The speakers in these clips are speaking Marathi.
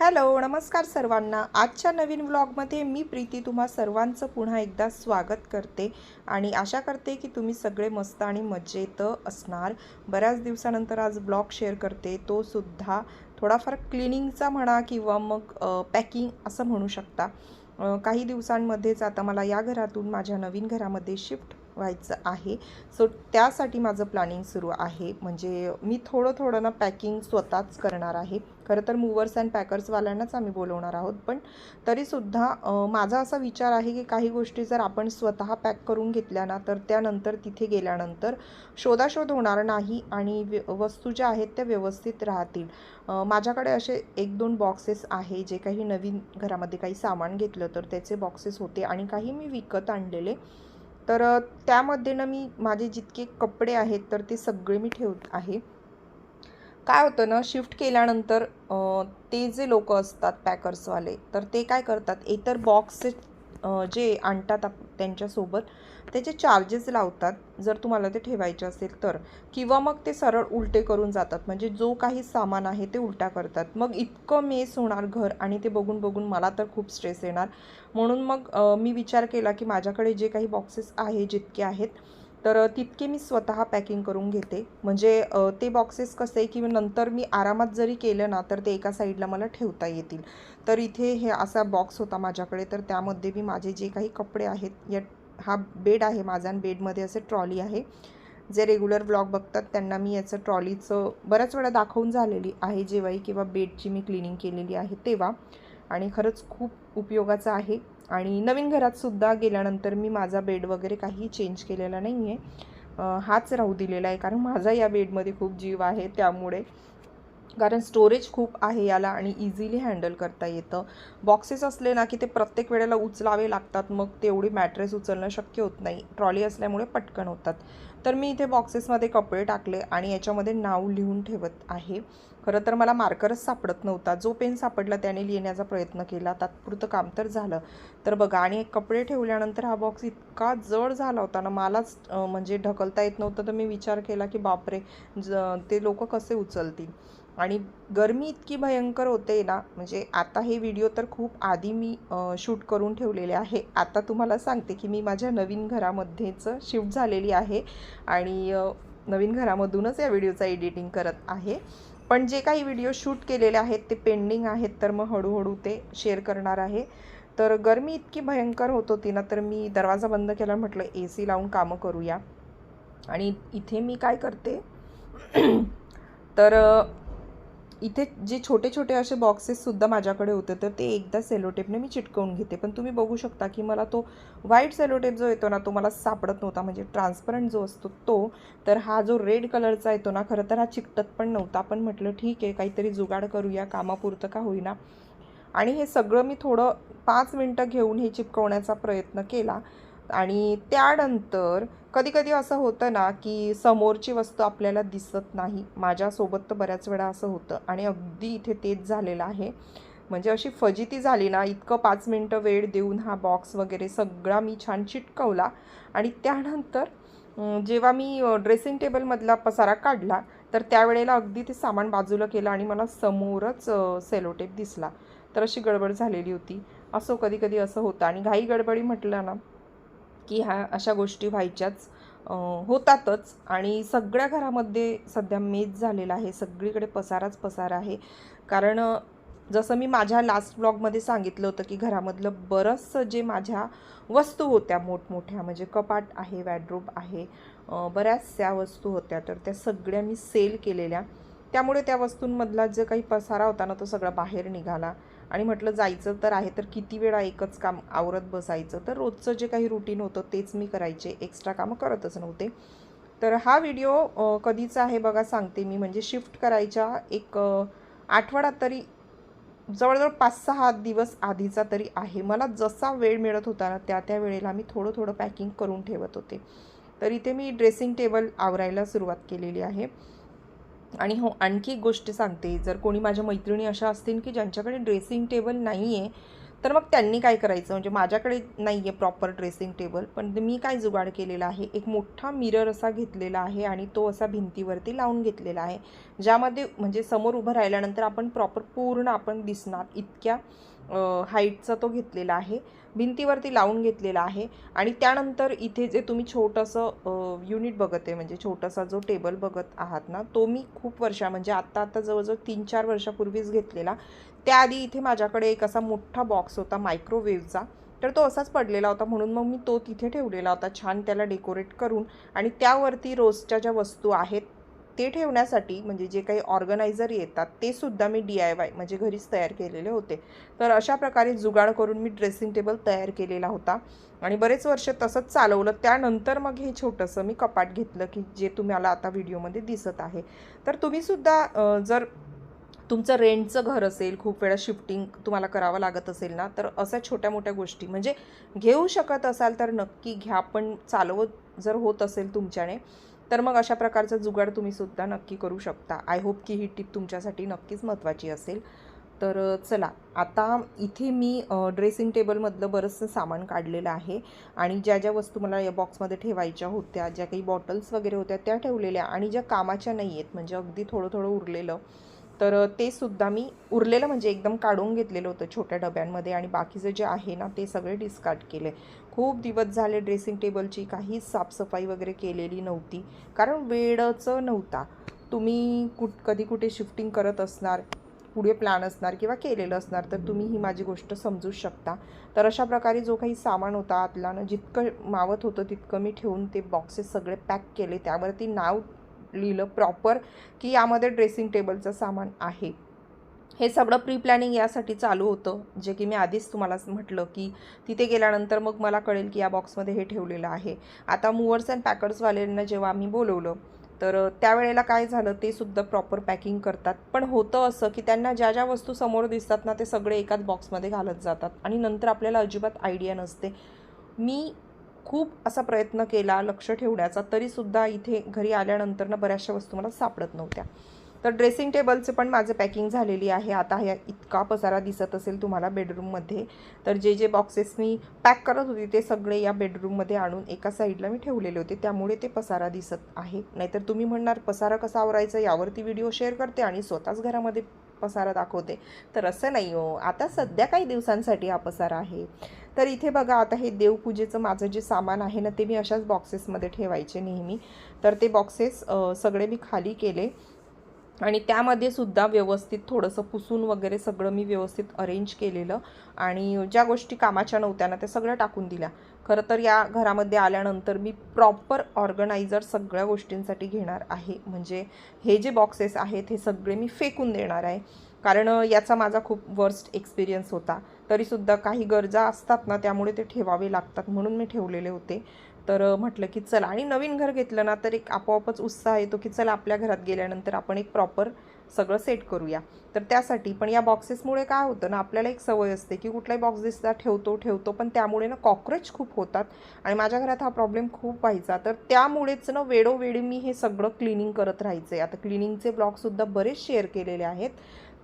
हॅलो नमस्कार सर्वांना. आजच्या नवीन व्लॉगमध्ये मी प्रीती तुम्हा सर्वांचं पुन्हा एकदा स्वागत करते आणि आशा करते की तुम्ही सगळे मस्त आणि मजेत असणार. बऱ्याच दिवसानंतर आज ब्लॉग शेअर करते तो सुद्धा थोडाफार क्लिनिंगचा म्हणा किंवा मग पॅकिंग असं म्हणू शकता. काही दिवसांमध्येच आता मला या घरातून माझ्या नवीन घरामध्ये शिफ्ट व्हायचं आहे. सो त्यासाठी माझं प्लॅनिंग सुरू आहे. म्हणजे मी थोडं थोडं ना पॅकिंग स्वतःच करणार आहे. खरं तर मूवर्स अँड पॅकर्सवाल्यांनाच आम्ही बोलवणार आहोत. पण तरीसुद्धा माझा असा विचार आहे की काही गोष्टी जर आपण स्वतः पॅक करून घेतल्या ना तर त्यानंतर तिथे गेल्यानंतर शोधाशोध होणार नाही आणि व्य वस्तू ज्या आहेत त्या व्यवस्थित राहतील. माझ्याकडे असे एक दोन बॉक्सेस आहे. जे काही नवीन घरामध्ये काही सामान घेतलं तर त्याचे बॉक्सेस होते आणि काही मी विकत आणलेले. तर त्यामध्ये ना मी माझे जितके कपडे आहेत तर ते सगळे मी ठेवत आहे. काय होतं ना शिफ्ट केल्यानंतर ते जे लोक असतात पॅकर्सवाले तर ते काय करतात? एकतर बॉक्स जे आणतात आप त्यांच्यासोबत त्याचे चार्जेस लावतात जर तुम्हाला ते ठेवायचे असेल तर. किंवा मग ते सरळ उलटे करून जातात. म्हणजे जो काही सामान आहे ते उलटा करतात. मग इतकं मेस होणार घर आणि ते बघून बघून मला तर खूप स्ट्रेस येणार. म्हणून मग मी विचार केला की माझ्याकडे जे काही बॉक्सेस आहे जितके आहेत तर तितके मी स्वतः पॅकिंग करून घेते. म्हणजे ते बॉक्सेस कसे की नंतर मी आरामात जरी केलं ना तर ते एका साईडला मला ठेवता येतील. तर इथे हे असा बॉक्स होता माझ्याकडे तर त्यामध्ये मी माझे जे काही कपडे आहेत या हा बेड आहे माझा आणि बेडमध्ये असे ट्रॉली आहे. जे रेग्युलर ब्लॉग बघतात त्यांना मी याचं ट्रॉलीचं बऱ्याच वेळा दाखवून झालेली आहे. जेव्हाही किंवा बेडची मी क्लिनिंग केलेली आहे तेव्हा. आणि खरंच खूप उपयोगाचं आहे. आणि नवीन घरातसुद्धा गेल्यानंतर मी माझा बेड वगैरे काही चेंज केलेला नाही आहे हाच राहू दिलेला आहे. कारण माझा या बेडमध्ये खूप जीव आहे त्यामुळे. कारण स्टोरेज खूप आहे याला आणि इझिली हँडल करता येतं. बॉक्सेस असले ना की ते प्रत्येक वेळेला उचलावे लागतात. मग तेवढी मॅट्रेस उचलणं शक्य होत नाही. ट्रॉली असल्यामुळे पटकन होतात. तर मी इथे बॉक्सेसमध्ये कपडे टाकले आणि याच्यामध्ये नाव लिहून ठेवत आहे. खरं तर मला मार्करच सापडत नव्हता. जो पेन सापडला त्याने लिहिण्याचा प्रयत्न केला. तात्पुरतं काम तर झालं. तर बघा आणि कपडे ठेवल्यानंतर हा बॉक्स इतका जड झाला होता ना मलाच म्हणजे ढकलता येत नव्हतं. तर मी विचार केला की बापरे ज ते लोक कसे उचलतील? आणि गरमी इतकी भयंकर होते ना म्हणजे आता हे व्हिडिओ तर खूप आधी मी शूट करून ठेवलेले आहे. आता तुम्हाला सांगते की मी माझ्या नवीन घरामध्येच शिफ्ट झालेली आहे आणि नवीन घरामधूनच या व्हिडिओचा एडिटिंग करत आहे. पण जे काही व्हिडिओ शूट केलेले आहेत ते पेंडिंग आहेत तर मग हळूहळू ते शेअर करणार आहे. तर गरमी इतकी भयंकर होत होती ना तर मी दरवाजा बंद केला म्हटलं ए सी लावून कामं करूया. आणि इथे मी काय करते तर इथे जे छोटे छोटे असे बॉक्सेससुद्धा माझ्याकडे होते तर ते एकदा सेलोटेपने मी चिटकवून घेते. पण तुम्ही बघू शकता की मला तो व्हाईट सेलोटेप जो येतो ना तो मला सापडत नव्हता. म्हणजे ट्रान्सपरंट जो असतो तो तर हा जो रेड कलरचा येतो ना खरं तर हा चिकटत पण नव्हता. पण म्हटलं ठीक आहे काहीतरी जुगाड करूया कामापुरतं का होईना. आणि हे सगळं मी थोडं पाच मिनटं घेऊन हे चिपकवण्याचा प्रयत्न केला. आणि त्यानंतर कधीकधी असं होतं ना की समोरची वस्तू आपल्याला दिसत नाही. माझ्यासोबत तर बऱ्याच वेळा असं होतं आणि अगदी इथे तेच झालेलं आहे. म्हणजे अशी फजिती झाली ना इतकं पाच मिनटं वेळ देऊन हा बॉक्स वगैरे सगळा मी छान चिटकवला आणि त्यानंतर जेव्हा मी ड्रेसिंग टेबलमधला पसारा काढला तर त्यावेळेला अगदी ते सामान बाजूला केलं आणि मला समोरच सेलोटेप दिसला. तर अशी गडबड झालेली होती. असो कधी कधी असं होतं आणि घाई गडबडी म्हटलं ना की ह्या अशा गोष्टी व्हायच्याच होतातच. आणि सगळ्या घरामध्ये सध्या मेज झालेला आहे. सगळीकडे पसाराच पसारा आहे. कारण जसं मी माझ्या लास्ट ब्लॉगमध्ये सांगितलं होतं की घरामधलं बरंचसं जे माझ्या वस्तू होत्या मोठमोठ्या म्हणजे कपाट आहे वॅड्रोब आहे बऱ्याचशा वस्तू होत्या तर त्या सगळ्या मी सेल केलेल्या. त्यामुळे त्या वस्तूंमधला जे काही पसारा होता ना तो सगळा बाहेर निघाला. आणि म्हटलं जायचं तर आहे तर किती वेळा एकच काम आवरत बसायचं? तर रोजचं जे काही रुटीन होतं तेच मी करायचे. एक्स्ट्रा कामं करतच नव्हते. तर हा व्हिडिओ कधीचा आहे बघा सांगते मी. म्हणजे शिफ्ट करायच्या एक आठवडा तरी जवळजवळ पाच सहा दिवस आधीचा तरी आहे. मला जसा वेळ मिळत होता ना त्या त्या वेळेला मी थोडं थोडं पॅकिंग करून ठेवत होते. तर इथे मी ड्रेसिंग टेबल आवरायला सुरुवात केलेली आहे. आणि हो आणखी एक गोष्ट सांगते. जर कोणी माझ्या मैत्रिणी अशा असतील की ज्यांच्याकडे ड्रेसिंग टेबल नाही आहे तर मग त्यांनी काय करायचं? म्हणजे माझ्याकडे नाही आहे प्रॉपर ड्रेसिंग टेबल पण मी काय जुगाड केलेला आहे? एक मोठा मिरर असा घेतलेला आहे आणि तो असा भिंतीवरती लावून घेतलेला आहे. ज्यामध्ये म्हणजे समोर उभं राहिल्यानंतर आपण प्रॉपर पूर्ण आपण दिसणार इतक्या हाईटचा तो घेतलेला आहे. भिंतीवरती लावून घेतलेला आहे. आणि त्यानंतर इथे जे तुम्ही छोटंसं युनिट बघत आहे म्हणजे छोटासा जो टेबल बघत आहात ना तो मी खूप वर्षा म्हणजे आत्ता आता जवळजवळ तीन चार वर्षापूर्वीच घेतलेला. त्याआधी इथे माझ्याकडे एक असा मोठा बॉक्स होता मायक्रोवेव्हचा तर तो असाच पडलेला होता म्हणून मग मी तो तिथे ठेवलेला होता. छान त्याला डेकोरेट करून. आणि त्यावरती रोजच्या ज्या वस्तू आहेत ते ठेवण्यासाठी म्हणजे जे काही ऑर्गनायझर येतात ते सुद्धा मी डी आय वाय म्हणजे घरीच तयार केलेले होते. तर अशा प्रकारे जुगाड करून मी ड्रेसिंग टेबल तयार केलेला होता. आणि बरेच वर्ष तसंच चालवलं. त्यानंतर मग हे छोटंसं मी कपाट घेतलं की जे तुम्हाला आता व्हिडिओमध्ये दिसत आहे. तर तुम्हीसुद्धा जर तुमचं रेंटचं घर असेल खूप वेळा शिफ्टिंग तुम्हाला करावं लागत असेल ना तर अशा छोट्या मोठ्या गोष्टी म्हणजे घेऊ शकत असाल तर नक्की घ्या. पण चालवत जर होत असेल तुमच्याने तर मग अशा प्रकारचा जुगाड तुम्ही सुद्धा नक्की करू शकता. आय होप की ही टिप तुमच्यासाठी नक्कीच महत्त्वाची असेल. तर चला आता इथे मी ड्रेसिंग टेबलमधलं बरंचसं सामान काढलेलं आहे आणि ज्या ज्या वस्तू मला या बॉक्समध्ये ठेवायच्या होत्या ज्या काही बॉटल्स वगैरे होत्या त्या ठेवलेल्या आणि ज्या कामाच्या नाही आहेत म्हणजे अगदी थोडं थोडं उरलेलं तर ते सुद्धा मी उरलेलं म्हणजे एकदम काढून घेतलेलं होतं छोट्या डब्यांमध्ये आणि बाकीचं जे आहे ना ते सगळे डिस्कार्ड केले. खूप दिवस झाले ड्रेसिंग टेबलची काहीच साफसफाई वगैरे केलेली नव्हती. कारण वेळचं नव्हता. तुम्ही कुठ कधी कुठे शिफ्टिंग करत असणार पुढे प्लॅन असणार किंवा केलेलं असणार तर तुम्ही ही माझी गोष्ट समजू शकता. तर अशा प्रकारे जो काही सामान होता आतलानं जितकं मावत होतं तितकं मी ठेवून ते बॉक्सेस सगळे पॅक केले. त्यावरती नाव लिहिलं प्रॉपर की यामध्ये ड्रेसिंग टेबलचं सामान आहे. हे सगळं प्री प्लॅनिंग यासाठी चालू होतं. जे की मी आधीच तुम्हाला म्हटलं की तिथे गेल्यानंतर मग मला कळेल की या बॉक्समध्ये हे ठेवलेलं आहे. आता मूवर्स अँड पॅकर्सवाल्यांना जेव्हा आम्ही बोलवलं तर त्यावेळेला काय झालं ते सुद्धा प्रॉपर पॅकिंग करतात. पण होतं असं की त्यांना ज्या ज्या वस्तू समोर दिसतात ना ते सगळे एकाच बॉक्समध्ये घालत जातात आणि नंतर आपल्याला अजिबात आयडिया नसते. मी खूप असा प्रयत्न केला लक्ष ठेवण्याचा तरीसुद्धा इथे घरी आल्यानंतर ना बऱ्याचशा वस्तू मला सापडत नव्हत्या. तर ड्रेसिंग टेबलचं पण माझं पॅकिंग झालेली आहे. आता ह्या इतका पसारा दिसत असेल तुम्हाला बेडरूममध्ये तर जे जे बॉक्सेस मी पॅक करत होते ते सगळे या बेडरूममध्ये आणून एका साईडला मी ठेवलेले होते. त्यामुळे ते पसारा दिसत आहे. नाहीतर तुम्ही म्हणणार पसारा कसा आवरायचा? यावरती व्हिडिओ शेअर करते आणि स्वतःच घरामध्ये पसारा दाखवते. तर असं नाही हो. आता सध्या काही दिवसांसाठी हा पसारा आहे. तर इथे बघा आता हे देवपूजेचं माझं जे सामान आहे ना ते मी अशाच बॉक्सेसमध्ये ठेवायचे नेहमी. तर ते बॉक्सेस सगळे मी खाली केले. आणि त्यामध्ये सुद्धा व्यवस्थित थोडंसं पुसून वगैरे सगळं मी व्यवस्थित अरेंज केलेलं. आणि ज्या गोष्टी कामाच्या नव्हत्या ना त्या सगळ्या टाकून दिल्या. खरं तर या घरामध्ये आल्यानंतर मी प्रॉपर ऑर्गनायझर सगळ्या गोष्टींसाठी घेणार आहे. म्हणजे हे जे बॉक्सेस आहेत हे सगळे मी फेकून देणार आहे. कारण याचा माझा खूप वर्स्ट एक्सपिरियन्स होता. तरीसुद्धा काही गरजा असतात ना त्यामुळे ते ठेवावे लागतात म्हणून मी ठेवलेले होते. तर म्हटलं की चला. आणि नवीन घर घेतलं ना तर एक आपोआपच उत्साह येतो की चला आपल्या घरात गेल्यानंतर आपण एक प्रॉपर सगळं सेट करूया. तर त्यासाठी पण या बॉक्सेसमुळे काय होतं ना आपल्याला एक सवय असते की कुठलाही बॉक्स दिसता ठेवतो ठेवतो पण त्यामुळे ना कॉक्रोच खूप होतात आणि माझ्या घरात हा प्रॉब्लेम खूप व्हायचा. तर त्यामुळेच ना वेळोवेळी मी हे सगळं क्लिनिंग करत राहायचे. आता क्लिनिंगचे ब्लॉगसुद्धा बरेच शेअर केलेले आहेत.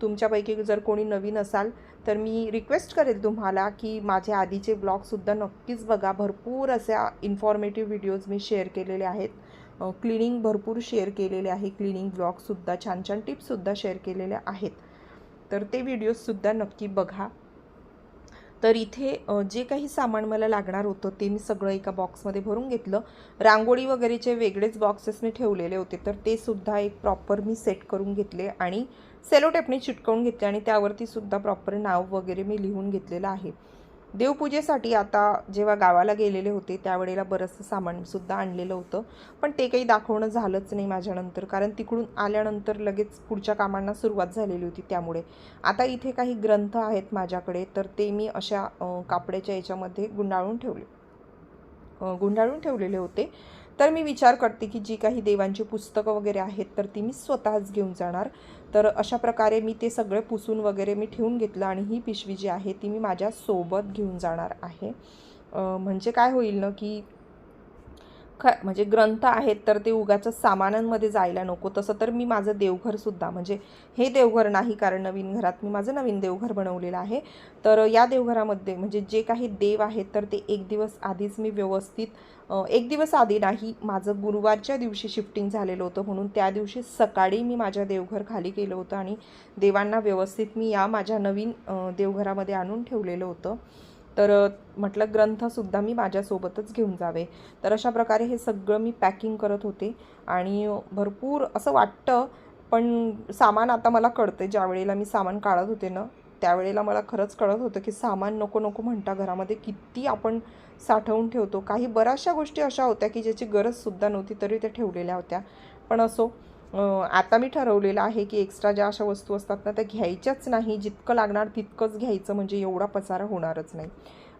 तुमच्यापैकी जर कोणी नवीन असाल तर मी रिक्वेस्ट करेल तुम्हाला की माझे आधीचे ब्लॉगसुद्धा नक्कीच बघा. भरपूर अशा इन्फॉर्मेटिव्ह व्हिडिओज मी शेअर केलेले आहेत. क्लिनिंग भरपूर शेअर केलेले आहे. क्लिनिंग ब्लॉगसुद्धा छान छान टिप्ससुद्धा शेअर केलेल्या आहेत. तर ते व्हिडिओजसुद्धा नक्की बघा. तर इथे जे काही सामान मला लागणार होतं ते मी सगळं एका बॉक्समध्ये भरून घेतलं. रांगोळी वगैरेचे वेगळेच बॉक्सेस मी ठेवलेले होते तर ते सुद्धा एक प्रॉपर मी सेट करून घेतले आणि सेलोटेपने चिटकवून घेतले आणि त्यावरती सुद्धा प्रॉपर नाव वगैरे मी लिहून घेतलेलं आहे. देवपूजेसाठी आता जेव्हा गावाला गेलेले होते त्यावेळेला बरंचसं सामानसुद्धा आणलेलं होतं. पण ते काही दाखवणं झालंच नाही माझ्यानंतर कारण तिकडून आल्यानंतर लगेच पुढच्या कामांना सुरुवात झालेली होती त्यामुळे. आता इथे काही ग्रंथ आहेत माझ्याकडे तर ते मी अशा कापड्याच्या याच्यामध्ये गुंडाळून ठेवले गुंडाळून ठेवलेले होते. तर मी विचार करते की जी काही देवांची पुस्तकं वगैरे आहेत तर ती मी स्वतःच घेऊन जाणार. तर अशा प्रकारे मी ते सगळे पुसून वगैरे मी ठेवून घेतलं आणि ही पिशवी जी आहे ती मी माझ्यासोबत घेऊन जाणार आहे. म्हणजे काय होईल ना की ख म्हणजे ग्रंथ आहेत तर ते उगाच सामानांमध्ये जायला नको. तसं तर मी माझं देवघरसुद्धा म्हणजे हे देवघर नाही कारण नवीन घरात मी माझं नवीन देवघर बनवलेलं आहे. तर या देवघरामध्ये म्हणजे जे काही देव आहेत तर ते एक दिवस आधीच मी व्यवस्थित एक दिवस आधी नाही माझं गुरुवारच्या दिवशी शिफ्टिंग झालेलं होतं. म्हणून त्या दिवशी सकाळी मी माझ्या देवघर खाली केलं होतं आणि देवांना व्यवस्थित मी या माझ्या नवीन देवघरामध्ये आणून ठेवलेलं होतं. तर म्हटलं ग्रंथसुद्धा मी माझ्यासोबतच घेऊन जावे. तर अशा प्रकारे हे सगळं मी पॅकिंग करत होते आणि भरपूर असं वाटतं पण सामान आता मला कळते ज्या वेळेला मी सामान काढत होते ना त्यावेळेला मला खरंच कळत होतं की सामान नको नको म्हणता घरामध्ये किती आपण साठवून ठेवतो. काही बऱ्याचशा गोष्टी अशा होत्या की ज्याची गरजसुद्धा नव्हती तरी त्या ठेवलेल्या होत्या. पण असो आता मी ठरवलेलं आहे की एक्स्ट्रा ज्या अशा वस्तू असतात ना त्या घ्यायच्याच नाही. जितकं लागणार तितकंच घ्यायचं म्हणजे एवढा पसारा होणारच नाही.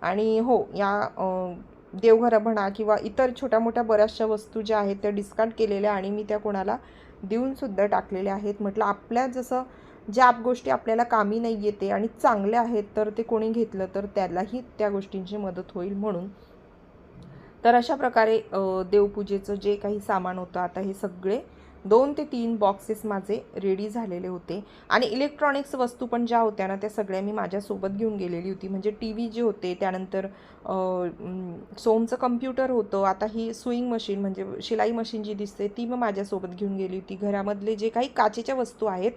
आणि हो या देवघर देवघरं म्हणा किंवा इतर छोट्या मोठ्या बऱ्याचशा वस्तू ज्या आहेत त्या डिस्काउंट केलेल्या आणि मी त्या कोणाला देऊनसुद्धा टाकलेल्या आहेत. म्हटलं आपल्या जसं ज्या गोष्टी आपल्याला कामी नाही येते आणि चांगल्या आहेत तर ते कोणी घेतलं तर त्यालाही त्या गोष्टींची मदत होईल म्हणून. तर अशा प्रकारे देवपूजेचं जे काही सामान होतं आता हे सगळे दोन ते तीन बॉक्सेस माझे रेडी झालेले होते. आणि इलेक्ट्रॉनिक्स वस्तू पण ज्या होत्या ना त्या सगळ्या मी माझ्यासोबत घेऊन गेलेली होती. म्हणजे टी व्ही जे होते त्यानंतर सोमचं कम्प्युटर होतं. आता ही सुईंग मशीन म्हणजे शिलाई मशीन जी दिसते ती मग माझ्यासोबत घेऊन गेली होती. घरामधले जे काही काचेच्या वस्तू आहेत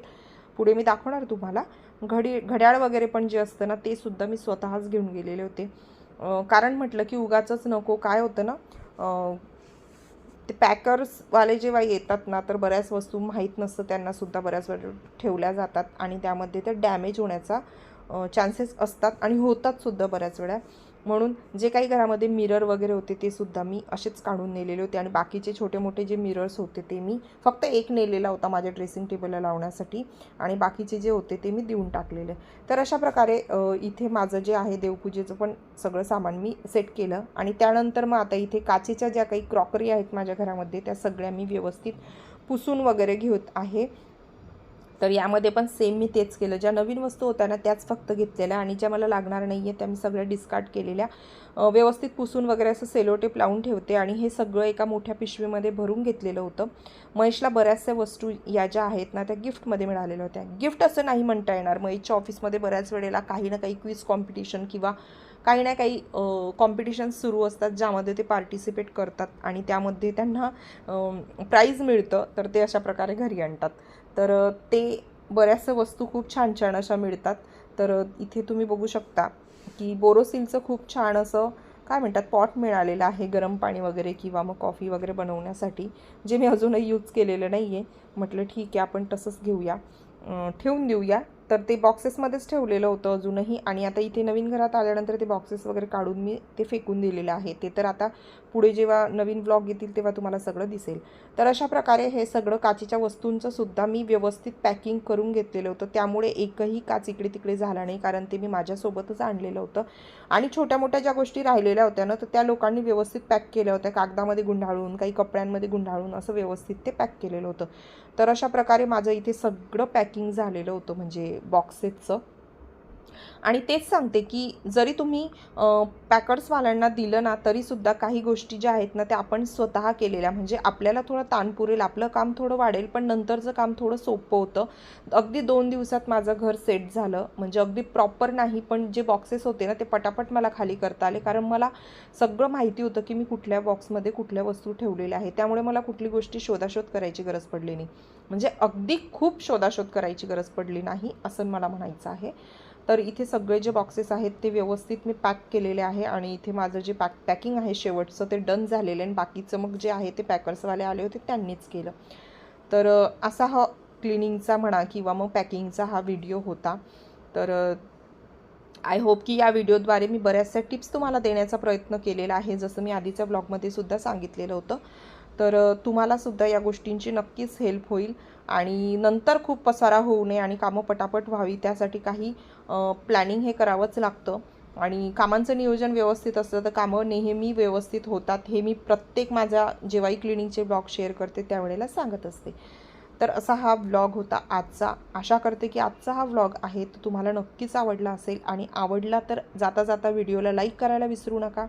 पुढे मी दाखवणार तुम्हाला. घडी घड्याळ वगैरे पण जे असतं ना ते सुद्धा मी स्वतःच घेऊन गेलेले होते. कारण म्हटलं की उगाचंच नको. काय होतं ना ते पॅकर्सवाले जेव्हा येतात ना तर बऱ्याच वस्तू माहीत नसतं त्यांनासुद्धा बऱ्याच वेळ ठेवल्या जातात आणि त्यामध्ये ते डॅमेज होण्याचा चान्सेस असतात आणि होतात सुद्धा बऱ्याच वेळा. म्हणून जे काही घरामध्ये मिरर वगैरे होते ते सुद्धा मी असेच काढून नेलेले होते आणि बाकीचे छोटे मोठे जे मिरर्स होते ते मी फक्त एक नेलेला होता माझ्या ड्रेसिंग टेबलला लावण्यासाठी आणि बाकीचे जे होते ते मी देऊन टाकलेले. तर अशा प्रकारे इथे माझं जे आहे देवपूजेचं पण सगळं सामान मी सेट केलं आणि त्यानंतर मग आता इथे काचेच्या ज्या काही क्रॉकरी आहेत माझ्या घरामध्ये त्या सगळ्या मी व्यवस्थित पुसून वगैरे घेत आहे. तर यामध्ये पण सेम मी तेच केलं. ज्या नवीन वस्तू होत्या ना त्याच फक्त घेतलेल्या आणि ज्या मला लागणार नाही आहे त्या मी सगळ्या डिस्कार्ड केलेल्या. व्यवस्थित पुसून वगैरे असं सेलोटेप लावून ठेवते आणि हे सगळं एका मोठ्या पिशवीमध्ये भरून घेतलेलं होतं. महेशला बऱ्याचशा वस्तू या ज्या आहेत ना त्या गिफ्टमध्ये मिळालेल्या होत्या. गिफ्ट असं नाही म्हणता येणार. महेशच्या ऑफिसमध्ये बऱ्याच वेळेला काही ना काही क्विज कॉम्पिटिशन किंवा काही ना काही कॉम्पिटिशन सुरू असतात ज्यामध्ये ते पार्टिसिपेट करतात आणि त्यामध्ये त्यांना प्राईज मिळतं तर ते अशा प्रकारे घरी आणतात. तर ते बऱ्याचशा वस्तू खूप छान छान अशा मिळतात. तर इथे तुम्ही बघू शकता की बोरोसिलचं खूप छान असं काय म्हणतात पॉट मिळालेलं आहे गरम पाणी वगैरे किंवा मग कॉफी वगैरे बनवण्यासाठी जे मी अजूनही यूज केलेलं नाही आहे म्हटलं ठीक आहे आपण तसंच घेऊया. ठेवून देऊया. तर ते बॉक्सेसमध्येच ठेवलेलं होतं अजूनही. आणि आता इथे नवीन घरात आल्यानंतर ते बॉक्सेस वगैरे काढून मी ते फेकून दिलेलं आहे. ते तर आता पुढे जेव्हा नवीन ब्लॉग येतील तेव्हा तुम्हाला सगळं दिसेल. तर अशा प्रकारे हे सगळं काचेच्या वस्तूंचं सुद्धा मी व्यवस्थित पॅकिंग करून घेतलेलं होतं. त्यामुळे एकही काच इकडे तिकडे झाला नाही कारण ते मी माझ्यासोबतच आणलेलं होतं. आणि छोट्या मोठ्या ज्या गोष्टी राहिलेल्या होत्या ना तर त्या लोकांनी व्यवस्थित पॅक केल्या होत्या. कागदामध्ये गुंडाळून काही कपड्यांमध्ये गुंडाळून असं व्यवस्थित ते पॅक केलेलं होतं. तर अशा प्रकारे माझं इथे सगळं पॅकिंग झालेलं होतं. म्हणजे बॉक्सेसचं आणि तेच सांगते की जरी तुम्ही पॅकर्सवाल्यांना दिलं ना तरीसुद्धा काही गोष्टी ज्या आहेत ना त्या आपण स्वतः केलेल्या. म्हणजे आपल्याला थोडं ताण पुरेल आपलं काम थोडं वाढेल पण नंतरचं काम थोडं सोपं होतं. अगदी दोन दिवसात माझं घर सेट झालं. म्हणजे अगदी प्रॉपर नाही पण जे बॉक्सेस होते ना ते पटापट मला खाली करता आले. कारण मला सगळं माहिती होतं की मी कुठल्या बॉक्समध्ये कुठल्या वस्तू ठेवलेल्या आहेत. त्यामुळे मला कुठली गोष्टी शोधाशोध करायची गरज पडली नाही. म्हणजे अगदी खूप शोधाशोध करायची गरज पडली नाही असं मला म्हणायचं आहे. तर इथे सगळे जे बॉक्सेस आहेत ते व्यवस्थित मी पॅक केलेले आहे आणि इथे माझं जे पॅक पॅकिंग आहे शेवटचं ते डन झालेलं आहे आणि बाकीचं मग जे आहे ते पॅकर्सवाले आले होते त्यांनीच केलं. तर असा हा क्लिनिंगचा म्हणा किंवा मग पॅकिंगचा हा व्हिडिओ होता. तर आय होप की या व्हिडिओद्वारे मी बऱ्याचशा टिप्स तुम्हाला देण्याचा प्रयत्न केलेला आहे जसं मी आधीच्या ब्लॉगमध्ये सुद्धा सांगितलेलं होतं. तर तुम्हालासुद्धा या गोष्टींची नक्कीच हेल्प होईल आणि नंतर खूप पसारा होऊ नये आणि कामं पटापट व्हावी त्यासाठी काही प्लॅनिंग हे करावंच लागतं. आणि कामांचं नियोजन व्यवस्थित असलं तर कामं नेहमी व्यवस्थित होतात हे मी प्रत्येक माझ्या जेव्हाही क्लिनिकचे ब्लॉग शेअर करते त्यावेळेला सांगत असते. तर असा हा व्लॉग होता आजचा. आशा करते की आजचा हा व्लॉग आहे तो तुम्हाला नक्कीच आवडला असेल आणि आवडला तर जाता जाता व्हिडिओला लाईक करायला विसरू नका.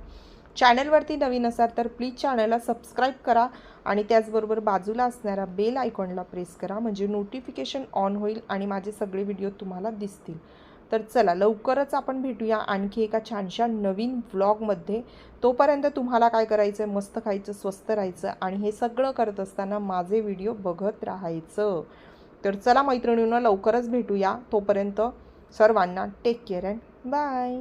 चॅनलवरती नवीन असाल तर प्लीज चॅनलला सबस्क्राईब करा आणि त्याचबरोबर बाजूला असणाऱ्या बेल आयकॉनला प्रेस करा म्हणजे नोटिफिकेशन ऑन होईल आणि माझे सगळे व्हिडिओ तुम्हाला दिसतील. तर चला लवकरच आपण भेटूया आणखी एका छानशा नवीन व्लॉगमध्ये. तोपर्यंत तुम्हाला काय करायचं आहे मस्त खायचं स्वस्त राहायचं आणि हे सगळं करत असताना माझे व्हिडिओ बघत राहायचं. तर चला मैत्रिणींना लवकरच भेटूया. तोपर्यंत सर्वांना टेक केअर अँड बाय